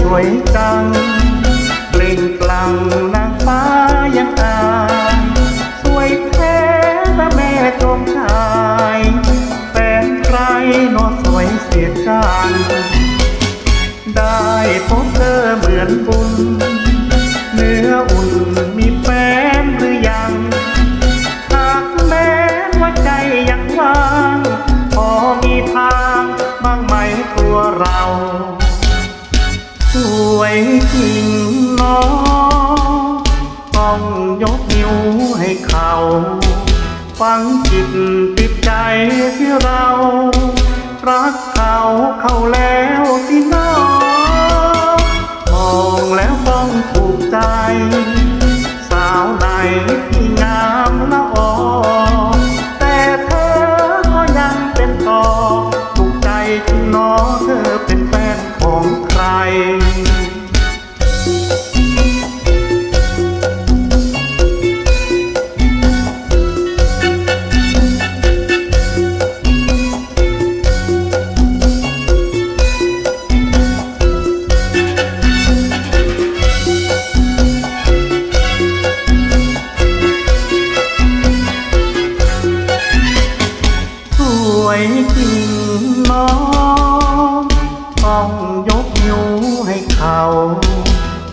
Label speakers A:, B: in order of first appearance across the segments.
A: สวยจังกลิ่นกลั่งนางฟ้ายังอายสวยแท้และแม่จมชายแฟนใครนอสวยเสียจังได้พบเธอเหมือนบุญเนื้ออุ่นมีแฟนหรือยังหากแม้ว่าใจยังว่างพอมีทางบ้างไหมตัวเรา ติดใจที่เรา รักเขาเขาแล้วสิน้องมองแล้วต้องถูกใจ สาวใดที่งามละออแต่เธอก็ยังเป็นต่อถูกใจจริงหนอเธอเป็นแฟนของใคร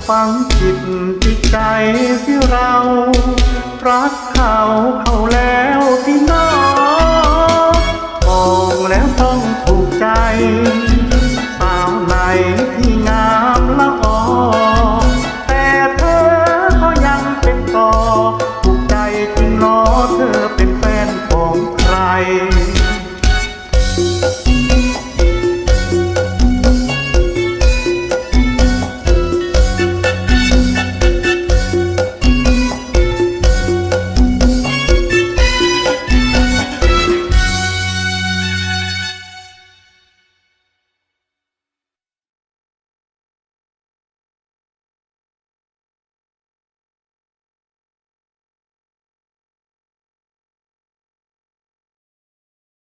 A: ฟังจิตจิตใจที่เรา รักเขาเขา